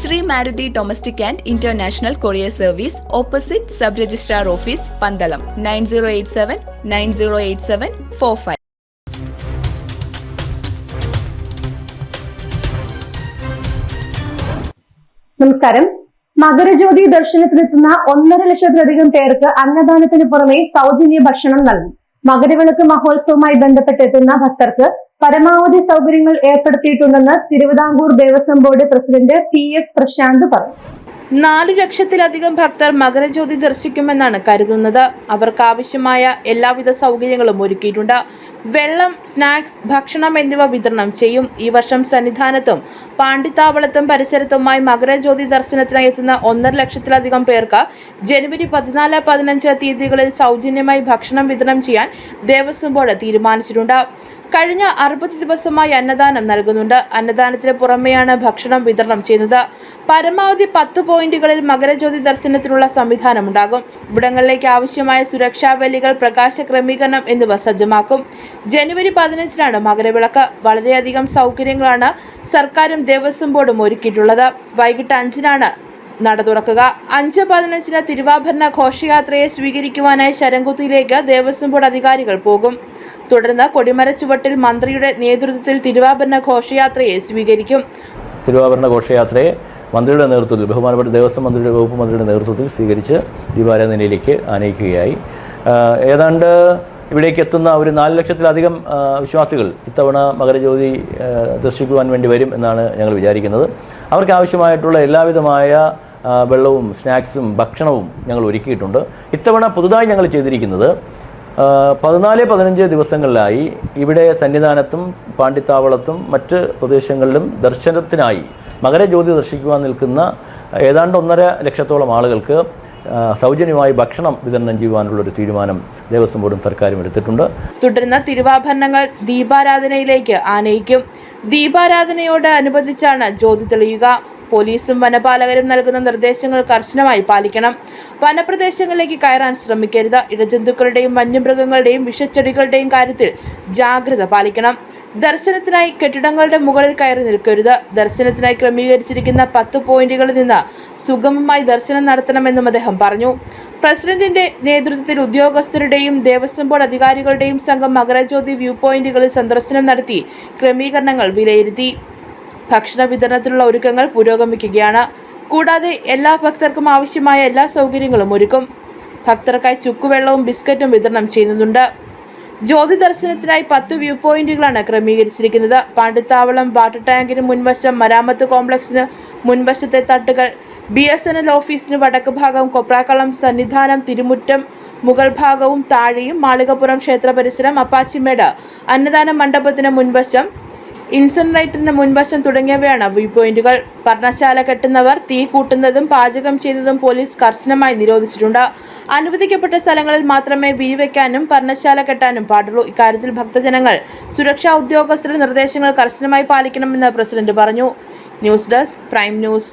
Shri Maruti domestic and international courier service opposite sub registrar office Pandalam nine zero eight seven nine zero eight seven four five. നമസ്കാരം. മകരജ്യോതി ദർശനത്തിനെത്തുന്ന ഒന്നര ലക്ഷത്തിലധികം പേർക്ക് അന്നദാനത്തിന് പുറമെ സൗജന്യ ഭക്ഷണം നൽകും. മകരവിളക്ക് മഹോത്സവവുമായി ബന്ധപ്പെട്ടെത്തുന്ന ഭക്തർക്ക് പരമാവധി സൗകര്യങ്ങൾ ഏർപ്പെടുത്തിയിട്ടുണ്ടെന്ന് Thiruvithamkoor Devaswom board president P S Prashanth പറഞ്ഞു. നാലു ലക്ഷത്തിലധികം ഭക്തർ മകരജ്യോതി ദർശിക്കുമെന്നാണ് കരുതുന്നത്. അവർക്കാവശ്യമായ എല്ലാവിധ സൗകര്യങ്ങളും ഒരുക്കിയിട്ടുണ്ട്. വെള്ളം സ്നാക്സ് ഭക്ഷണം എന്നിവ വിതരണം ചെയ്യും. ഈ വർഷം സന്നിധാനത്തും പാണ്ഡിത്താവളത്തും പരിസരത്തുമായി മകരജ്യോതി ദർശനത്തിനായി എത്തുന്ന ഒന്നര ലക്ഷത്തിലധികം പേർക്ക് ജനുവരി പതിനാല് പതിനഞ്ച് തീയതികളിൽ സൗജന്യമായി ഭക്ഷണം വിതരണം ചെയ്യാൻ ദേവസ്വം ബോർഡ് തീരുമാനിച്ചിട്ടുണ്ട്. കഴിഞ്ഞ അറുപത് ദിവസമായി അന്നദാനം നൽകുന്നുണ്ട്. അന്നദാനത്തിന് പുറമെയാണ് ഭക്ഷണം വിതരണം ചെയ്യുന്നത്. പരമാവധി പത്ത് പോയിന്റുകളിൽ മകരജ്യോതി ദർശനത്തിനുള്ള സംവിധാനമുണ്ടാകും ഇവിടങ്ങളിലേക്ക് ആവശ്യമായ സുരക്ഷാ വേലികൾ പ്രകാശ ക്രമീകരണം എന്നിവ സജ്ജമാക്കും. ജനുവരി പതിനഞ്ചിനാണ് മകരവിളക്ക്. വളരെയധികം സൗകര്യങ്ങളാണ് സർക്കാരും ദേവസ്വം ബോർഡും ഒരുക്കിയിട്ടുള്ളത്. വൈകിട്ട് അഞ്ചിനാണ് നട തുറക്കുക. അഞ്ച് പതിനഞ്ചിന് തിരുവാഭരണ ഘോഷയാത്രയെ സ്വീകരിക്കുവാനായി ശരംകുത്തിയിലേക്ക് ദേവസ്വം ബോർഡ് അധികാരികൾ പോകും. തുടർന്ന് കൊടിമര ചുവട്ടിൽ മന്ത്രിയുടെ നേതൃത്വത്തിൽ തിരുവാഭരണ ഘോഷയാത്രയെ സ്വീകരിക്കും. തിരുവാഭരണ ഘോഷയാത്രയെ മന്ത്രിയുടെ നേതൃത്വത്തിൽ ബഹുമാനപ്പെട്ട ദേവസ്വം മന്ത്രിയുടെ വകുപ്പ് മന്ത്രിയുടെ നേതൃത്വത്തിൽ സ്വീകരിച്ച് ദീപാരാധനയിലേക്ക് ആനയിക്കുകയായി. ഏതാണ്ട് ഇവിടേക്ക് എത്തുന്ന ഒരു നാല് ലക്ഷത്തിലധികം വിശ്വാസികൾ ഇത്തവണ മകരജ്യോതി ദർശിക്കുവാൻ വേണ്ടി വരും എന്നാണ് ഞങ്ങൾ വിചാരിക്കുന്നത്. അവർക്ക് ആവശ്യമായിട്ടുള്ള എല്ലാവിധമായ വെള്ളവും സ്നാക്സും ഭക്ഷണവും ഞങ്ങൾ ഒരുക്കിയിട്ടുണ്ട്. ഇത്തവണ പുതുതായി ഞങ്ങൾ ചെയ്തിരിക്കുന്നത് പതിനാല് പതിനഞ്ച് ദിവസങ്ങളിലായി ഇവിടെ സന്നിധാനത്തും പാണ്ടിത്താവളത്തും മറ്റ് പ്രദേശങ്ങളിലും ദർശനത്തിനായി മകരജ്യോതി ദർശിക്കുവാൻ നിൽക്കുന്ന ഏതാണ്ട് ഒന്നര ലക്ഷത്തോളം ആളുകൾക്ക് സൗജന്യമായി ഭക്ഷണം വിതരണം ചെയ്യുവാനുള്ള ഒരു തീരുമാനം ദേവസ്വം ബോർഡും സർക്കാരും എടുത്തിട്ടുണ്ട്. തുടർന്ന് തിരുവാഭരണങ്ങൾ ദീപാരാധനയിലേക്ക് ആനയിക്കും. ദീപാരാധനയോട് അനുബന്ധിച്ചാണ് ജ്യോതി തെളിയുക. പോലീസും വനപാലകരും നൽകുന്ന നിർദ്ദേശങ്ങൾ കർശനമായി പാലിക്കണം. വനപ്രദേശങ്ങളിലേക്ക് കയറാൻ ശ്രമിക്കരുത്. ഇടജന്തുക്കളുടെയും വന്യമൃഗങ്ങളുടെയും വിഷച്ചെടികളുടെയും കാര്യത്തിൽ ജാഗ്രത പാലിക്കണം. ദർശനത്തിനായി കെട്ടിടങ്ങളുടെ മുകളിൽ കയറി നിൽക്കരുത്. ദർശനത്തിനായി ക്രമീകരിച്ചിരിക്കുന്ന പത്ത് പോയിന്റുകളിൽ നിന്ന് സുഗമമായി ദർശനം നടത്തണമെന്നും അദ്ദേഹം പറഞ്ഞു. പ്രസിഡന്റിന്റെ നേതൃത്വത്തിൽ ഉദ്യോഗസ്ഥരുടെയും ദേവസ്വം ബോർഡ് അധികാരികളുടെയും സംഘം മകരജ്യോതി വ്യൂ പോയിന്റുകളിൽ സന്ദർശനം നടത്തി ക്രമീകരണങ്ങൾ വിലയിരുത്തി. ഭക്ഷണ വിതരണത്തിനുള്ള ഒരുക്കങ്ങൾ പുരോഗമിക്കുകയാണ്. കൂടാതെ എല്ലാ ഭക്തർക്കും ആവശ്യമായ എല്ലാ സൗകര്യങ്ങളും ഒരുക്കും. ഭക്തർക്കായി ചുക്കുവെള്ളവും ബിസ്ക്കറ്റും വിതരണം ചെയ്യുന്നുണ്ട്. ജ്യോതി ദർശനത്തിനായി പത്ത് വ്യൂ പോയിന്റുകളാണ് ക്രമീകരിച്ചിരിക്കുന്നത്. പാണ്ടിത്താവളം വാട്ടർ ടാങ്കിന് മുൻവശം മരാമത്ത് കോംപ്ലക്സിന് മുൻവശത്തെ തട്ടുകൾ ബി എസ് എൻ എൽ ഓഫീസിന് വടക്ക് ഭാഗം കൊപ്രാക്കളം സന്നിധാനം തിരുമുറ്റം മുഗൾ ഭാഗവും താഴെയും മാളികപ്പുറം ക്ഷേത്ര പരിസരം അപ്പാച്ചിമേട് അന്നദാന മണ്ഡപത്തിന് മുൻവശം ഇൻസൻറേറ്ററിന് മുൻവശം തുടങ്ങിയവയാണ് വ്യൂ പോയിന്റുകൾ പർണശാല കെട്ടുന്നവർ തീ കൂട്ടുന്നതും പാചകം ചെയ്തതും പോലീസ് കർശനമായി നിരോധിച്ചിട്ടുണ്ട്. അനുവദിക്കപ്പെട്ട സ്ഥലങ്ങളിൽ മാത്രമേ വിരിവെക്കാനും പർണശാല കെട്ടാനും പാടുള്ളൂ. ഇക്കാര്യത്തിൽ ഭക്തജനങ്ങൾ സുരക്ഷാ ഉദ്യോഗസ്ഥരുടെ നിർദ്ദേശങ്ങൾ കർശനമായി പാലിക്കണമെന്ന് പ്രസിഡന്റ് പറഞ്ഞു. News desk prime news.